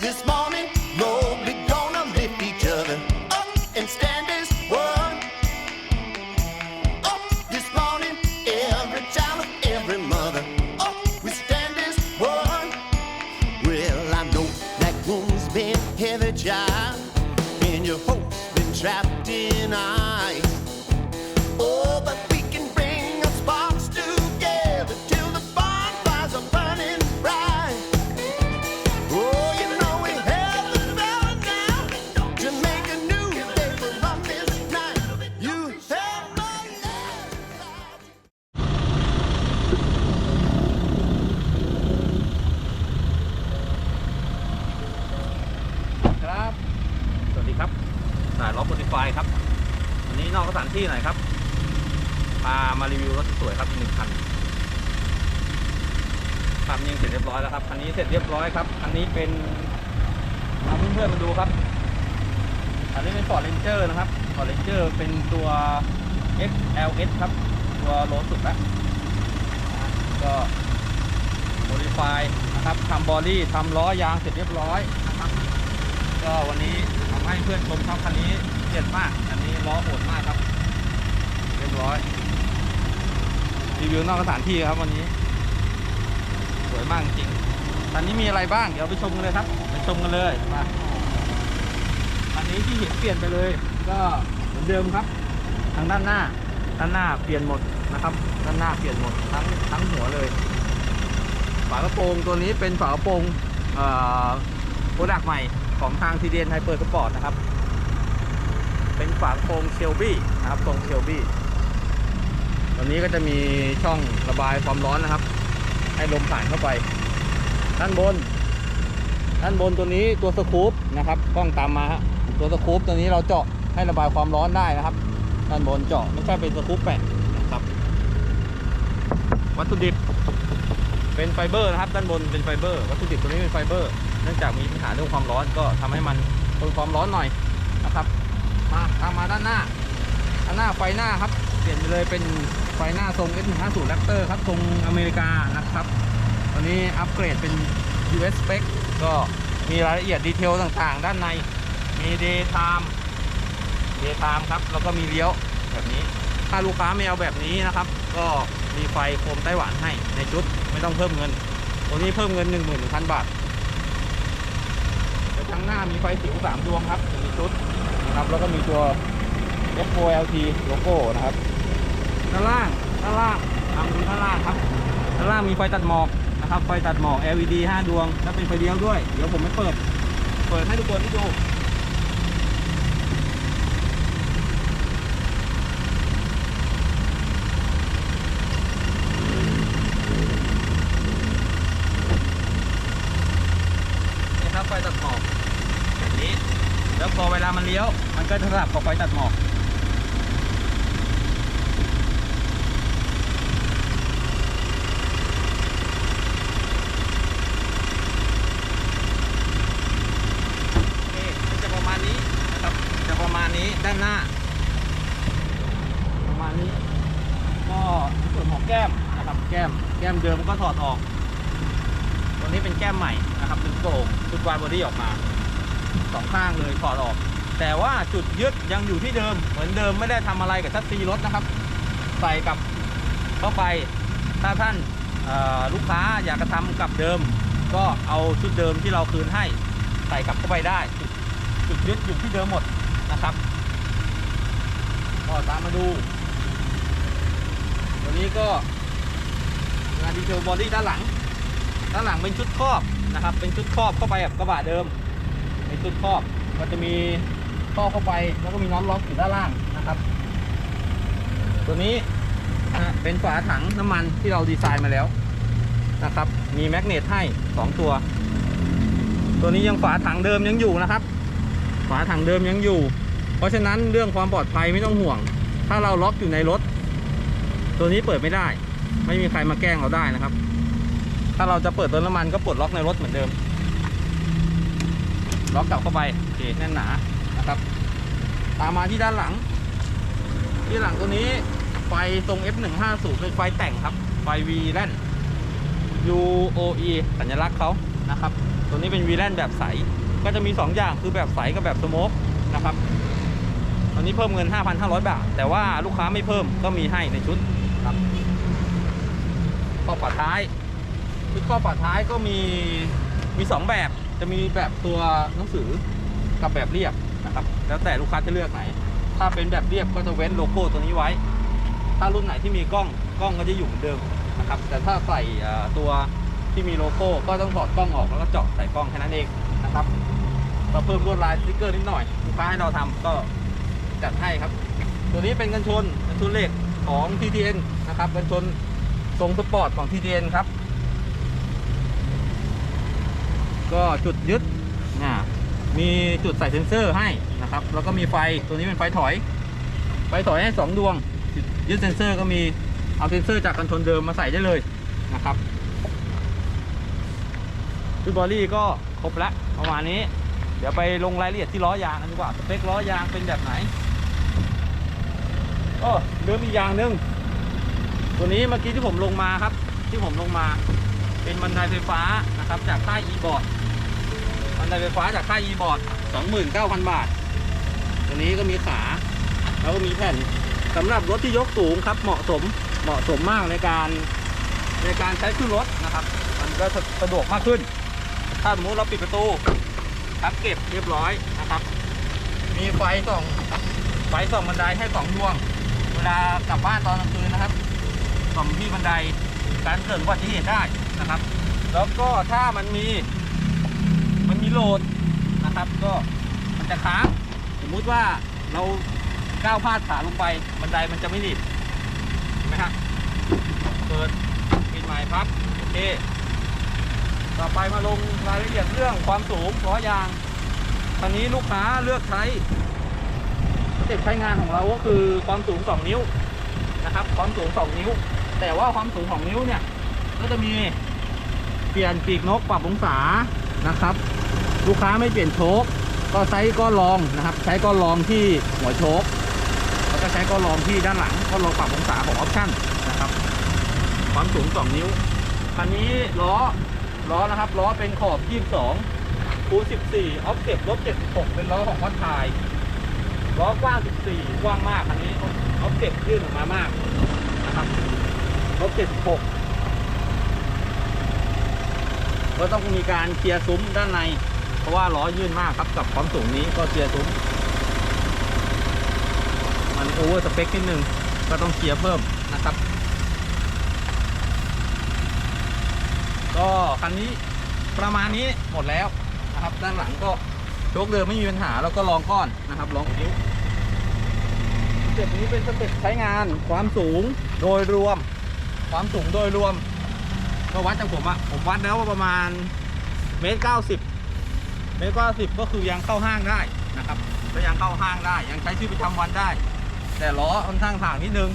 This morning, gonna lift each other up and stand as one. Up this morning, every child every mother. Up, we stand as one. Well, I know that wound's been heavy, child, and your been trapped พามารีวิวรถสวยครับอีกหนึ่งคันทำยิงเสร็จเรียบร้อยแล้วครับคันนี้เสร็จเรียบร้อยครับคันนี้เป็นเอาเพื่อนๆมาดูครับอันนี้เป็น Ford Ranger นะครับ Ford Ranger เป็นตัว XLS ครับ ตัวโลสุดแล้วก็โมดิฟายนะครับทำบอดี้ทำล้อยางเสร็จเรียบร้อยนะครับ ก็วันนี้ทำให้เพื่อนชมครับคันนี้เจ็ดมาก อันนี้ล้อโหดมากครับ รียบร้อยรีวิวนอกสถานที่ครับวันนี้ สวยมากจริงคันนี้มีอะไรบ้าง เดี๋ยวไปชมกันเลยครับ ไปชมกันเลยมาคันนี้ที่เห็นเปลี่ยนไปเลย ก็เหมือนเดิมครับ ทางด้านหน้า ด้านหน้าเปลี่ยนหมดนะครับ ด้านหน้าเปลี่ยนหมดทั้งทั้งหัวเลย ฝากระโปรงตัวนี้เป็นฝากระโปรงอ่อโปรดักต์ใหม่ของทาง TDN Hyper Sport นะครับ เป็นฝากระโปรงเชลบี้นะครับ ทรงเชลบี้ ตัวนี้ก็จะมีช่องระบายความร้อนนะครับ ให้ลมผ่านเข้าไป ด้านบน ด้านบนตัวนี้ตัวสกู๊ปนะครับกล้องตามมาฮะตัวสกู๊ปตัวนี้เราเจาะให้ระบายความร้อนได้นะครับ ด้านบนเจาะไม่ใช่เป็นสกู๊ปแปะนะครับ วัตถุดิบเป็นไฟเบอร์นะครับ ด้านบนเป็นไฟเบอร์วัตถุดิบตัวนี้เป็นไฟเบอร์เนื่องจากมีปัญหาเรื่องความร้อนก็ทำให้มันทนความร้อนหน่อยนะครับ มาตามมาด้านหน้าด้านหน้าไฟหน้าครับ ลี่ยนไปเลยเป็นไฟหน้าทรง S150 Raptor ครับทรงอเมริกานะครับตัวนี้อัปเกรดเป็น US spec ก็มีรายละเอียดดีเทลต่างๆ ด้านใน มี daytime daytime ครับ แล้วก็มีเลี้ยวแบบนี้ ถ้าลูกค้าไม่เอาแบบนี้นะครับ ก็มีไฟโคมไต้หวันให้ในชุดไม่ต้องเพิ่มเงิน ตัวนี้เพิ่มเงิน 11,000 บาทแล้วข้างหน้ามีไฟสิว3ดวงครับอยู่ในชุดนะครับ แล้วก็มีตัว F4LT โลโก้นะครับ ด้านล่างด้านล่างทำดูด้านล่างครับด้านล่างมีไฟตัดหมอกนะครับไฟตัดหมอก LED 5 ดวง และเป็นไฟเลี้ยวด้วย เดี๋ยวผมไม่เปิด เปิดให้ทุกคนได้ดูนี่ครับไฟตัดหมอกแบบนี้ แล้วพอเวลามันเลี้ยว มันก็จะสลับกับไฟตัดหมอก โอเคมันจะประมาณนี้นะครับ จะประมาณนี้ด้าน หน้า ประมาณนี้ ก็ส่วนของแก้มนะครับแก้มแก้มเดิมก็ถอดออก ตัวนี้เป็นแก้มใหม่นะครับเป็นโป่งชุดวายบอดี้ออกมาสองข้างเลยถอดออก แต่ว่าจุดยึดยังอยู่ที่เดิม เหมือนเดิมไม่ได้ทำอะไรกับชัดซีรถนะครับ ใส่กับเข้าไปถ้าท่านลูกค้าอยากกระทำกับเดิม ก็เอาชุดเดิมที่เราคืนให้ใส่กลับเข้าไปได้ จุดจุดยึดอยู่ที่เดิมหมดนะครับ ก็ตามมาดู ตัวนี้ก็งานดีเทลบอดี้ด้านหลัง ด้านหลังเป็นชุดครอบนะครับ เป็นชุดครอบเข้าไปกับกระบะเดิมเป็นชุดครอบก็จะมีท่อเข้าไปแล้วก็มีน้อมล็อกอยู่ด้านล่างนะครับ ตัวนี้เป็นฝาถังน้ำมันที่เราดีไซน์มาแล้วนะครับ มีแมกเนตให้ 2 ตัว ตัวนี้ยังฝาถังเดิมยังอยู่นะครับ ฝาถังเดิมยังอยู่ เพราะฉะนั้นเรื่องความปลอดภัยไม่ต้องห่วง ถ้าเราล็อกอยู่ในรถ ตัวนี้เปิดไม่ได้ ไม่มีใครมาแกล้งเราได้นะครับ ถ้าเราจะเปิดเติมน้ำมันก็ปลดล็อกในรถเหมือนเดิม ล็อกกลับเข้าไปโอเคแน่นหนานะครับ ตามมาที่ด้านหลัง ที่หลังตัวนี้ไฟทรง F150 เป็นไฟแต่งครับ ไฟ V แลน UOE สัญลักษณ์เขานะครับ ตัวนี้เป็น V แลนแบบใส ก็จะมี 2 อย่างคือแบบใสกับแบบสโมกนะครับ ตอนนี้เพิ่มเงิน 5,500 บาท แต่ว่าลูกค้าไม่เพิ่มก็มีให้ในชุดครับข้อฝาท้ายชุดข้อฝาท้ายก็มีมี 2 แบบ จะมีแบบตัวหนังสือกับแบบเรียบนะครับ แล้วแต่ลูกค้าจะเลือกไหน ถ้าเป็นแบบเรียบก็จะเว้นโลโก้ตัวนี้ไว้ ถ้ารุ่นไหนที่มีกล้องกล้องก็จะอยู่เหมือนเดิมนะครับ แต่ถ้าใส่ตัวที่มีโลโก้ก็ต้องถอดกล้องออกแล้วก็เจาะใส่กล้องแค่นั้นเองนะครับเราเพิ่มลวดลายสติ๊กเกอร์นิดหน่อยลูกค้าให้เราทำก็ จัดให้ครับ ตัวนี้เป็นกันชนกันชนเหล็กของ TTN นะครับกันชนทรงสปอร์ตของ TTN ครับ ก็จุดยึดนะมีจุดใส่เซ็นเซอร์ให้นะครับ แล้วก็มีไฟตัวนี้เป็นไฟถอย ไฟถอยให้สองดวง ยึดเซ็นเซอร์ก็มีเอาเซ็นเซอร์จากกันชนเดิมมาใส่ได้เลยนะครับชุดบอดี้ก็ครบแล้วประมาณนี้ เดี๋ยวไปลงรายละเอียดที่ล้อยางกันดีกว่า สเปคล้อยางเป็นแบบไหน ก็เริ่มอีกอย่างหนึ่งตัวนี้เมื่อกี้ที่ผมลงมาครับ ที่ผมลงมา เป็นบันไดไฟฟ้านะครับ จากค่าย e-board บันไดไฟฟ้าจากค่าย e-board 29,000บาท ตัวนี้ก็มีขา แล้วก็มีแผ่นสำหรับรถที่ยกสูงครับ เหมาะสมเหมาะสมมากในการในการใช้ขึ้นรถนะครับ มันก็สะดวกมากขึ้น ถ้าสมมติเราปิดประตูพับเก็บเรียบร้อยนะครับ มีไฟส่องไฟส่องบันไดให้สองดวง เวลากลับบ้านตอนกลางคืนนะครับส่องที่บันไดการเกิดอุบัติเหตุได้นะครับ แล้วก็ถ้ามันมีมันมีโหลดนะครับ ก็มันจะค้างสมมุติว่าเราก้าวพลาดขาลงไปบันไดมันจะไม่หนีบเห็นไหมฮะเปิดปิดใหม่ปั๊บโอเคต่อไปมาลงรายละเอียดเรื่องความสูงล้อยางตอนนี้ลูกค้าเลือกใช้ เต็ปใช้งานของเราก็คือความสูง 2 นิ้วนะครับ ความสูง 2 นิ้ว แต่ว่าความสูง 2 นิ้วเนี่ย ก็จะมีเปลี่ยนปีกนกปรับองศานะครับ ลูกค้าไม่เปลี่ยนโชคก็ใช้ก้อนรองนะครับ ใช้ก้อนรองที่หัวโชคแล้วก็ใช้ก้อนรองที่ด้านหลังก้อนรองปรับองศาของออปชั่นนะครับ ความสูง 2 นิ้วคันนี้ล้อล้อนะครับล้อเป็นขอบ 22คูณ14ออฟเก็บลบ76เป็นล้อของวัดไทย ล้อกว้าง 14 กว้างมากคันนี้ออฟเก็บยื่นออกมามากนะครับลบ76ก็ต้องมีการเคลียร์ซุ้มด้านใน เพราะว่าล้อยื่นมากครับกับความสูงนี้ก็เคลียร์ซุ้ม มันโอเวอร์สเปคนิดนึงก็ต้องเคลียร์เพิ่มนะครับ ก็คันนี้ประมาณนี้หมดแล้วนะครับ ด้านหลังก็ ชคเดิมไม่มีปัญหาแล้วก็ลองก้อนนะครับลองนิ้วสเต็ปนี้เป็นสเต็ปใช้งานความสูงโดยรวม ความสูงโดยรวมก็วัดจากผมอะผมวัดแล้วว่าประมาณเมตรเก้าสิบเมตรเก้าสิบก็คือยังเข้าห้างได้นะครับก็ยังเข้าห้างได้ยังใช้ชีวิตประจำวันได้ แต่ล้อค่อนข้างห่างนิดนึง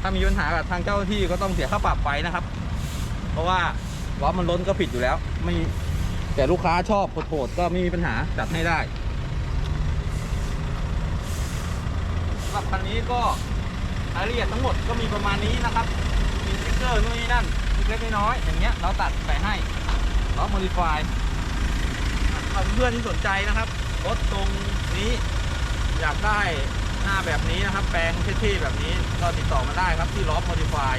ถ้ามีปัญหากับทางเจ้าหน้าที่ก็ต้องเสียค่าปรับไปนะครับ เพราะว่าล้อมันล้นก็ผิดอยู่แล้ว ไม่ แต่ลูกค้าชอบโหดก็ไม่มีปัญหาจัดให้ได้สำหรับคันนี้ก็รายละเอียดทั้งหมดก็มีประมาณนี้นะครับ มีสติ๊กเกอร์นู่นนี่นั่นเล็กน้อยๆอย่างเงี้ยเราตัดใส่ให้ล้อโมดิฟายเพื่อนที่สนใจนะครับรถตรงนี้อยากได้หน้าแบบนี้นะครับ แปลงเท่ๆแบบนี้ก็ติดต่อมาได้ครับที่ล้อโมดิฟาย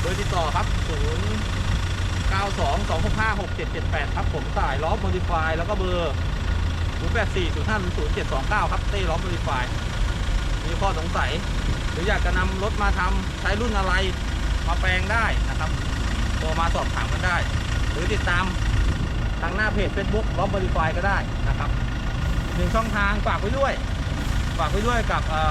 โดยติดต่อครับ 0 9 2 2 6 5 6 7 7 8 ครับ ผมสายล้อโมดิฟายแล้วก็เบอร์ 0 8 4 0 5 0 0 7 2 9 ครับเต้ล้อโมดิฟายมีข้อสงสัย หรืออยากจะนำรถมาทำใช้รุ่นอะไรมาแปลงได้นะครับโทรมาสอบถามกันได้ หรือติดตามทางหน้าเพจ Facebook ล้อโมดิฟายก็ได้นะครับหนึ่งช่องทางฝากไว้ด้วย ฝากไว้ด้วยกับช่อ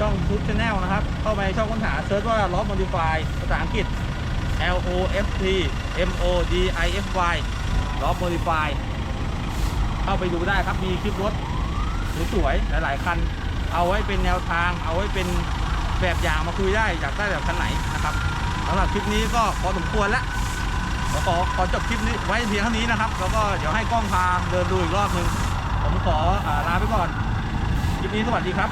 ช่องทูบชาแนลนะครับ เข้าไปช่องค้นหาเซิร์ชว่าล้อโมดิฟายภาษาอังกฤษ L O F T M O D I F Y ล้อโมดิฟายเข้าไปดูได้ครับมีคลิปรถสวยๆหลาย ๆ คัน เอาไว้เป็นแนวทาง เอาไว้เป็นแบบอย่างมาคุยได้อยากได้แบบคันไหนนะครับสำหรับคลิปนี้ก็พอสมควรแล้วเดี๋ยวขอขอจบคลิปนี้ไว้เพียงเท่านี้นะครับ แล้วก็เดี๋ยวให้กล้องพาเดินดูอีกรอบหนึ่งผมขออาลาไปก่อน คลิปนี้สวัสดีครับ